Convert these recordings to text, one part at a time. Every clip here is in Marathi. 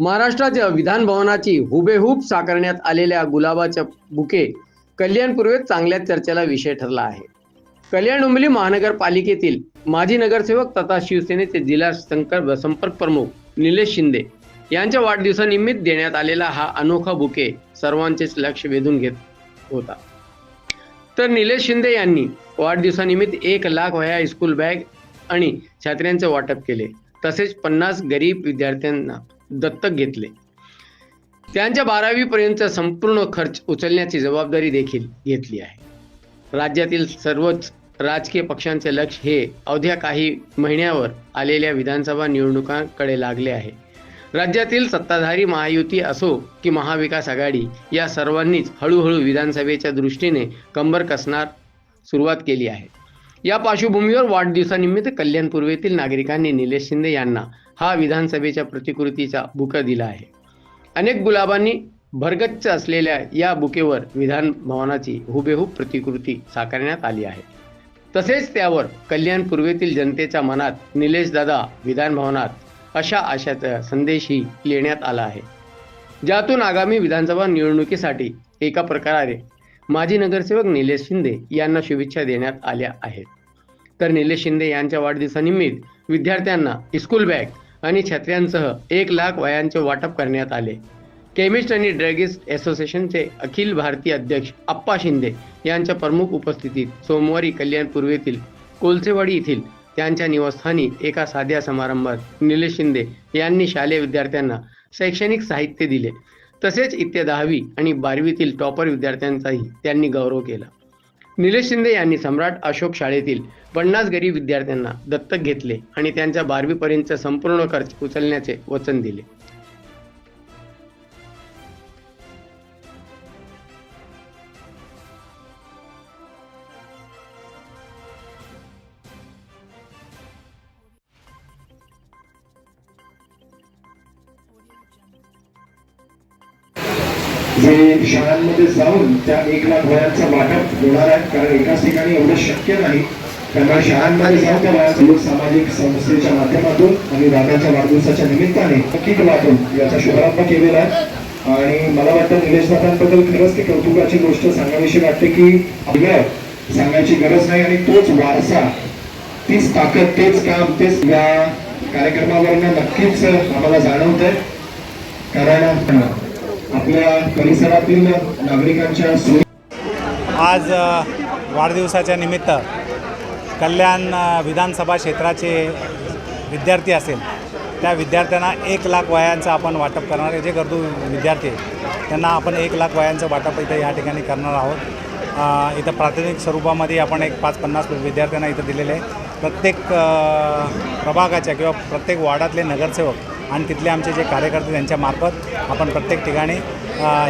महाराष्ट्राच्या विधान भवनाची हुबेहूब साकारण्यात आलेल्या गुलाबाच्या बुके कल्याण पूर्वेत चांगल्या चर्चेला विषय ठरला आहे. कल्याण डोंबिवली महानगरपालिकेतील माजी नगरसेवक तथा शिवसेनेचे जिल्हा संकर संपर्क प्रमुख निलेश शिंदे यांच्या वाढदिवसानिमित्त देण्यात आलेला हा अनोखा बुके सर्वांचेच लक्ष वेधून घेत होता. तर निलेश शिंदे यांनी वाढदिवसानिमित्त एक लाख वह्या स्कूल बॅग आणि छात्र्यांचे वाटप केले. तसेच पन्नास गरीब विद्यार्थ्यांना दत्तक घेतले. त्यांच्या बारावी पर्यंतचा संपूर्ण खर्च उचलण्याची जबाबदारी देखील घेतली आहे. राज्यातील सर्वच राजकीय पक्षांचे लक्ष हे अवघ्या काही महिन्यावर आलेल्या विधानसभा निवडणुकांकडे लागले आहे. राज्यातील सत्ताधारी महायुती असो की महाविकास आघाडी या सर्वांनीच हळूहळू विधानसभेच्या दृष्टीने कंबर कसणार सुरुवात केली आहे. या पार्श्वभूमीवर वाढदिवसानिमित्त कल्याण पूर्वेतील नागरिकांनी निलेश शिंदे यांना हा विधानसभेच्या प्रतिकृतीचा बुका दिला आहे. अनेक गुलाबांनी भरगच्च असलेल्या या बुकेवर विधान भवनाची हुबेहूब प्रतिकृती साकारण्यात आली आहे. तसेच त्यावर कल्याण पूर्वेतील जनतेच्या मनात निलेश दादा विधान भवनात अशा आशाचा संदेशही लिहिण्यात आला आहे. ज्यातून आगामी विधानसभा निवडणुकीसाठी एका प्रकारे माजी नगरसेवक निलेश शिंदे यांना शुभेच्छा देण्यात आल्या आहेत. तर निलेश शिंदे यांच्या वाढदिवसानिमित्त विद्यार्थ्यांना स्कूल बॅग आणि छत्र्यांसह एक लाख वयांचे वाटप करण्यात आले. केमिस्ट आणि ड्रगिस्ट असोसिएशनचे अखिल भारतीय अध्यक्ष अप्पा शिंदे यांच्या प्रमुख उपस्थितीत सोमवारी कल्याण पूर्वेतील कोलसेवाडी येथील त्यांच्या निवासस्थानी एका साध्या समारंभात निलेश शिंदे यांनी शालेय विद्यार्थ्यांना शैक्षणिक साहित्य दिले. तसेच इत्या दहावी आणि बारावीतील टॉपर विद्यार्थ्यांचाही त्यांनी गौरव केला. निलेश शिंदे यांनी सम्राट अशोक शाळेतील पन्नास गरीब विद्यार्थ्यांना दत्तक घेतले आणि त्यांच्या बारावीपर्यंतचा संपूर्ण खर्च उचलण्याचे वचन दिले. जे शाळांमध्ये जाऊन त्या एक लाख वयांचा वाटप होणार आहे. कारण एकाच ठिकाणी एवढं शक्य नाही. त्यामुळे शाळांमध्ये जाऊन त्या वयाचं सामाजिक संस्थेच्या माध्यमातून आणि दादाच्या वाढदिवसाच्या निमित्ताने किट वाटून याचा शुभारंभ केलेला आहे. आणि मला वाटतं निलेश दादांबद्दल खरंच ते कौतुकाची गोष्ट सांगावीशी वाटते की आपलं सांगायची गरज नाही आणि तोच वारसा तीच ताकद तेच काम तेच या कार्यक्रमावरनं नक्कीच आम्हाला जाणवत आहे कारण आपल्या परिसरातील नागरिकांच्या सोयी आज वाढदिवसाच्या निमित्त कल्याण विधानसभा क्षेत्राचे विद्यार्थी असेल त्या विद्यार्थ्यांना एक लाख वयांचं आपण वाटप करणार आहे. जे गरजू विद्यार्थी त्यांना आपण एक लाख वयांचं वाटप इथं या ठिकाणी करणार आहोत. इथं प्राथमिक स्वरूपामध्ये आपण एक पाच पन्नास विद्यार्थ्यांना इथं दिलेले आहे. प्रत्येक प्रभागाच्या किंवा प्रत्येक वार्डातले नगरसेवक आणि तिथले आमचे जे कार्यकर्ते त्यांच्यामार्फत आपण प्रत्येक ठिकाणी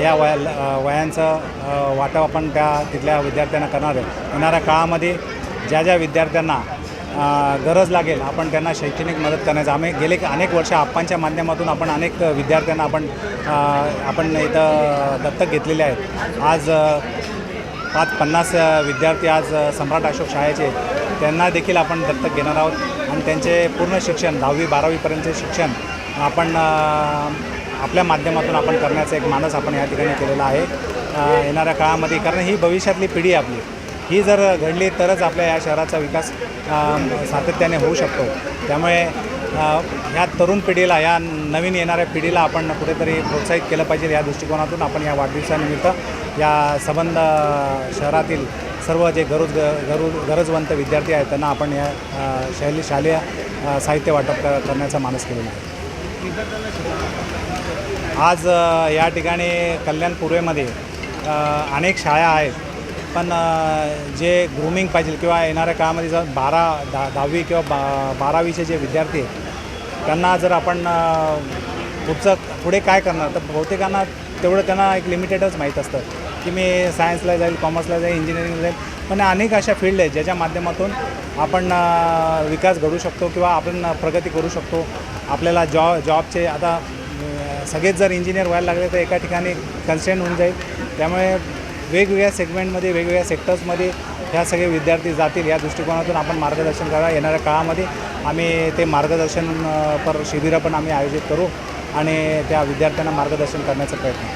या वया वयांचं वाटप आपण त्या तिथल्या विद्यार्थ्यांना करणार आहे येणाऱ्या काळामध्ये ज्या ज्या विद्यार्थ्यांना गरज लागेल आपण त्यांना शैक्षणिक मदत करण्याचं आम्ही गेले अनेक वर्ष आप्पांच्या माध्यमातून आपण अनेक विद्यार्थ्यांना आपण आपण इथं दत्तक घेतलेले आहेत. आज पाच पन्नास विद्यार्थी आज सम्राट अशोक शाळेचे त्यांना देखील आपण दत्तक घेणार आहोत. आणि त्यांचे पूर्ण शिक्षण दहावी बारावीपर्यंतचे शिक्षण आपण आपल्या माध्यमातून आपण करण्याचा एक मानस आपण या ठिकाणी केलेला आहे येणाऱ्या काळामध्ये. कारण ही भविष्यातली पिढी आपली. ही जर घडली तरच आपल्या या शहराचा विकास सातत्याने होऊ शकतो. त्यामुळे ह्या तरुण पिढीला या नवीन येणाऱ्या पिढीला आपण कुठेतरी प्रोत्साहित केलं पाहिजे. या दृष्टिकोनातून आपण या वाढदिवसानिमित्त या संबंध शहरातील सर्व जे गरज गरु गरजवंत विद्यार्थी आहेत त्यांना आपण या शैली शालेय साहित्य वाटप करण्याचा मानस केलेला आहे. आज या ठिकाणी कल्याण पूर्वेमध्ये अनेक शाळा आहेत. पण जे ग्रूमिंग पाहिजे किंवा येणाऱ्या काळामध्ये जर बारा दहा दहावी किंवा बा बारावीचे जे विद्यार्थी आहेत त्यांना जर आपण पुढचं पुढे काय करणार? तर बहुतेकांना तेवढं त्यांना एक लिमिटेडच माहीत असतं की मी सायन्सला जाईल कॉमर्सला जाईल इंजिनिअरिंगला जाईल. पण अनेक अशा फील्ड आहेत ज्याच्या माध्यमातून आपण विकास घडू शकतो किंवा आपण प्रगती करू शकतो. आपल्याला जॉ जॉबचे आता सगळेच जर इंजिनियर व्हायला लागले तर एका ठिकाणी कन्स्टेंट होऊन जाईल. त्यामुळे वेगवेगळ्या सेगमेंटमध्ये वेगवेगळ्या सेक्टर्समध्ये ह्या सगळे विद्यार्थी जातील. या दृष्टिकोनातून आपण मार्गदर्शन करा येणाऱ्या काळामध्ये आम्ही ते मार्गदर्शन पर शिबिरं पण आम्ही आयोजित करू आणि त्या विद्यार्थ्यांना मार्गदर्शन करण्याचा प्रयत्न.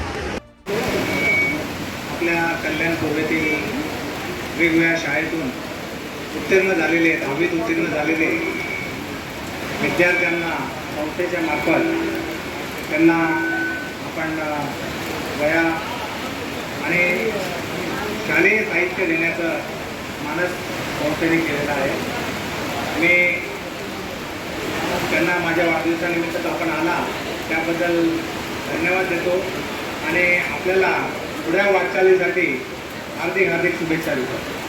आपल्या कल्याण पूर्वेतील वेगवेगळ्या शाळेतून उत्तीर्ण झालेले दहावीत उत्तीर्ण झालेले विद्यार्थ्यांना संस्थेच्या मार्फत त्यांना आपण वया आणि शालेय साहित्य देण्याचं मानस संस्थेने केलेलं आहे. मी त्यांना माझ्या वाढदिवसानिमित्त आपण आला त्याबद्दल धन्यवाद देतो. आणि आपल्याला पुढ्या वाटचालीसाठी हार्दिक हार्दिक शुभेच्छा देतो.